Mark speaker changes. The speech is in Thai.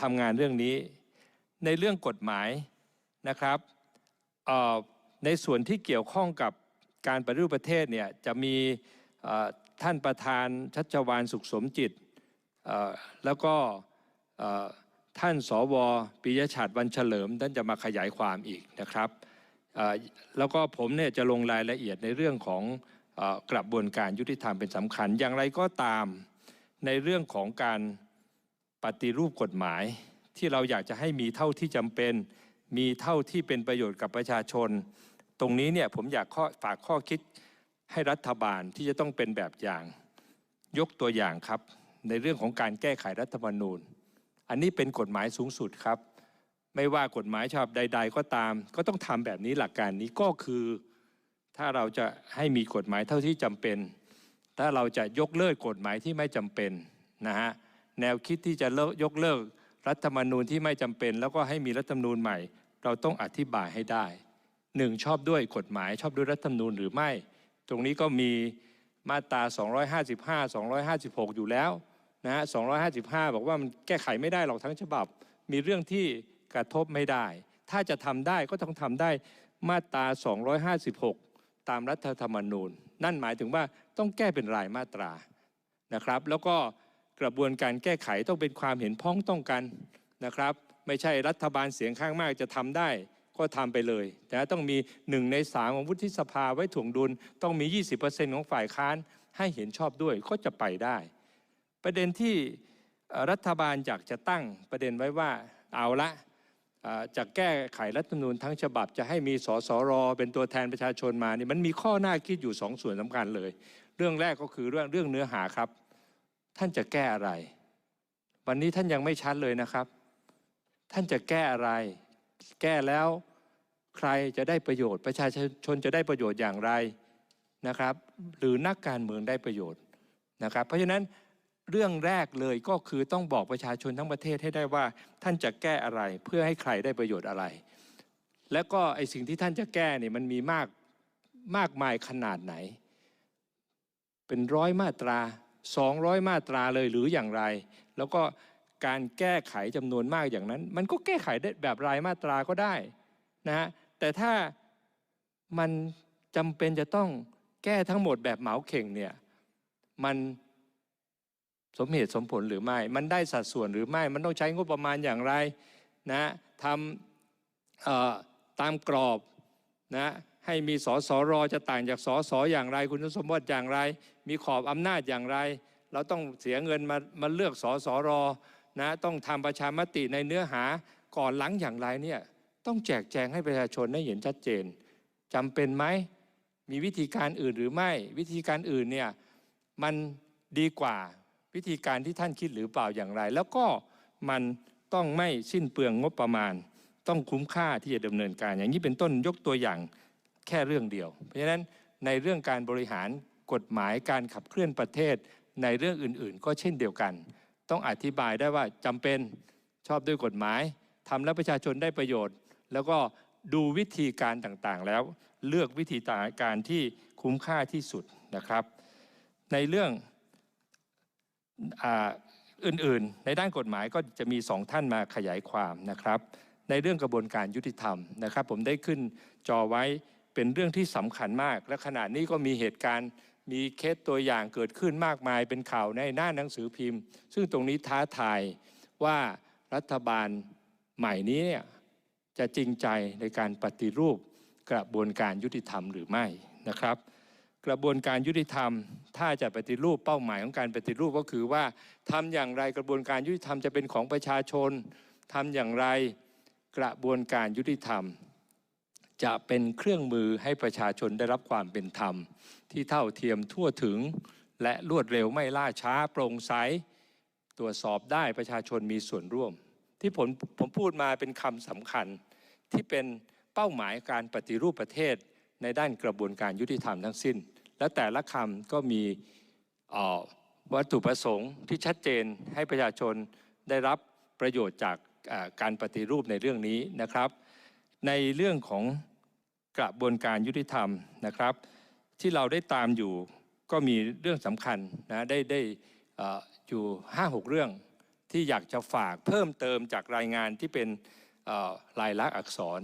Speaker 1: ทำงานเรื่องนี้ ในเรื่องกฎหมายนะครับในส่วนที่เกี่ยวข้องกับการปฏิรูปประเทศเนี่ยจะมีท่านประธานชัชวานสุขสมจิต แล้วก็ท่านสวปิยชัดวันเฉลิมท่านจะมาขยายความอีกนะครับแล้วก็ผมเนี่ยจะลงรายละเอียดในเรื่องของอกระบวนการยุติธรรมเป็นสำคัญ อย่างไรก็ตามในเรื่องของการ ปฏิรูปกฎหมายที่เราอยากจะให้มีเท่าที่จำเป็น มีเท่าที่เป็นประโยชน์กับประชาชน ตรงนี้เนี่ยผมอยากฝากข้อคิดให้รัฐบาลที่จะต้องเป็นแบบอย่าง ยกตัวอย่างครับ ในเรื่องของการแก้ไขรัฐธรรมนูญ อันนี้เป็นกฎหมายสูงสุดครับ ไม่ว่ากฎหมายฉบับใด ๆ ก็ตาม ก็ต้องทำแบบนี้หลักการนี้ก็คือ ถ้าเราจะให้มีกฎหมายเท่าที่จำเป็น ถ้าเราจะยกเลิกกฎหมายที่ไม่จำเป็นนะฮะ แนวคิดที่จะเลิกยกเลิกรัฐธรรมนูญที่ไม่จำเป็น แล้วก็ให้มีรัฐธรรมนูญใหม่ เราต้องอธิบายให้ได้หนึ่งชอบด้วยกฎหมายชอบด้วยรัฐธรรมนูญหรือไม่ ตรงนี้ก็มีมาตรา 255 256 อยู่แล้วนะฮะ255 บอกว่ามันแก้ไขไม่ได้หรอกทั้งฉบับ มีเรื่องที่กระทบไม่ได้ ถ้าจะทำได้ก็ต้องทำได้มาตรา 256 ตามรัฐธรรมนูญ นั่นหมายถึงว่าต้องแก้เป็นรายมาตรานะครับ แล้วก็ กระบวนการแก้ไขต้องเป็นความเห็นพ้องต้องกันนะครับ ไม่ใช่รัฐบาลเสียงข้างมากจะทำได้ก็ทำไปเลย แต่ต้องมีหนึ่งในสามของวุฒิสภาไว้ถ่วงดุล ต้องมี 20%ของฝ่ายค้านให้เห็นชอบด้วยก็จะไปได้ ประเด็นที่รัฐบาลอยากจะตั้งประเด็นไว้ว่าเอาละจะแก้ไขรัฐธรรมนูญทั้งฉบับจะให้มีสสรเป็นตัวแทนประชาชนมานี่มันมีข้อหน้าคิดอยู่สองส่วนสำคัญเลย เรื่องแรกก็คือเรื่องเรื่องเนื้อหาครับ ท่านจะแก้อะไร วันนี้ท่านยังไม่ชัดเลยนะครับ ท่านจะแก้อะไร แก้แล้วใครจะได้ประโยชน์ ประชาชนจะได้ประโยชน์อย่างไรนะครับ หรือนักการเมืองได้ประโยชน์นะครับ เพราะฉะนั้นเรื่องแรกเลยก็คือต้องบอกประชาชนทั้งประเทศให้ได้ว่า ท่านจะแก้อะไรเพื่อให้ใครได้ประโยชน์อะไร แล้วก็ไอสิ่งที่ท่านจะแก้เนี่ยมันมีมากมากมายขนาดไหน เป็นร้อยมาตรา 200 มาตราเลยหรืออย่างไร แล้วก็การแก้ไขจำนวนมากอย่างนั้น มันก็แก้ไขได้แบบรายมาตราก็ได้นะฮะแต่ถ้ามันจำเป็นจะต้องแก้ทั้งหมดแบบเหมาเข่งเนี่ยมันสมเหตุสมผลหรือไม่ มันได้สัดส่วนหรือไม่ มันต้องใช้งบประมาณอย่างไรนะทำตามกรอบนะ ให้มีสสรจะต่างจากสสอย่างไร คุณสมบัติอย่างไร มีขอบอำนาจอย่างไร เราต้องเสียเงินมามาเลือกสสรนะต้องทำประชามติในเนื้อหาก่อนหลังอย่างไรเนี่ยต้องแจกแจงให้ประชาชนได้เห็นชัดเจนจำเป็นไหมมีวิธีการอื่นหรือไม่ วิธีการอื่นเนี่ยมันดีกว่าวิธีการที่ท่านคิดหรือเปล่าอย่างไร แล้วก็มันต้องไม่สิ้นเปลืองงบประมาณ ต้องคุ้มค่าที่จะดำเนินการ อย่างนี้เป็นต้นยกตัวอย่าง แค่เรื่องเดียว เพราะฉะนั้นในเรื่องการบริหารกฎหมายการขับเคลื่อนประเทศ ในเรื่องอื่นๆ ก็เช่นเดียวกัน ต้องอธิบายได้ว่าจำเป็นชอบด้วยกฎหมายทำแล้วประชาชนได้ประโยชน์ แล้วก็ดูวิธีการต่างๆ แล้วเลือกวิธีการที่คุ้มค่าที่สุดนะครับ ในเรื่องอื่นๆ ในด้านกฎหมายก็จะมีสองท่านมาขยายความนะครับ ในเรื่องกระบวนการยุติธรรมนะครับ ผมได้ขึ้นจอไว้ เป็นเรื่องที่สำคัญมาก และขณะนี้ก็มีเหตุการณ์มีเคสตัวอย่างเกิดขึ้นมากมายเป็นข่าวในหน้าหนังสือพิมพ์ ซึ่งตรงนี้ท้าทายว่ารัฐบาลใหม่นี้เนี่ยจะจริงใจในการปฏิรูปกระบวนการยุติธรรมหรือไม่นะครับ กระบวนการยุติธรรม ถ้าจะปฏิรูปเป้าหมายของการปฏิรูปก็คือว่าทำอย่างไรกระบวนการยุติธรรมจะเป็นของประชาชนทำอย่างไรกระบวนการยุติธรรม จะเป็นเครื่องมือให้ประชาชนได้รับความเป็นธรรม ที่เท่าเทียมทั่วถึง และรวดเร็วไม่ล่าช้าโปร่งใสตรวจสอบได้ประชาชนมีส่วนร่วม ที่ผมผมพูดมาเป็นคำสำคัญ ที่เป็นเป้าหมายการปฏิรูปประเทศในด้านกระบวนการยุติธรรมทั้งสิ้น และแต่ละคำก็มีออวัตถุประสงค์ที่ชัดเจนให้ประชาชนได้รับประโยชน์จากการปฏิรูปในเรื่องนี้นะครับ ในเรื่องของกระบวนการยุติธรรมนะครับ ที่เราได้ตามอยู่ก็มีเรื่องสำคัญนะได้ได้ออยู่ 5-6 เรื่องที่อยากจะฝากเพิ่มเติมจากรายงานที่เป็นลายลักษณ์อักษร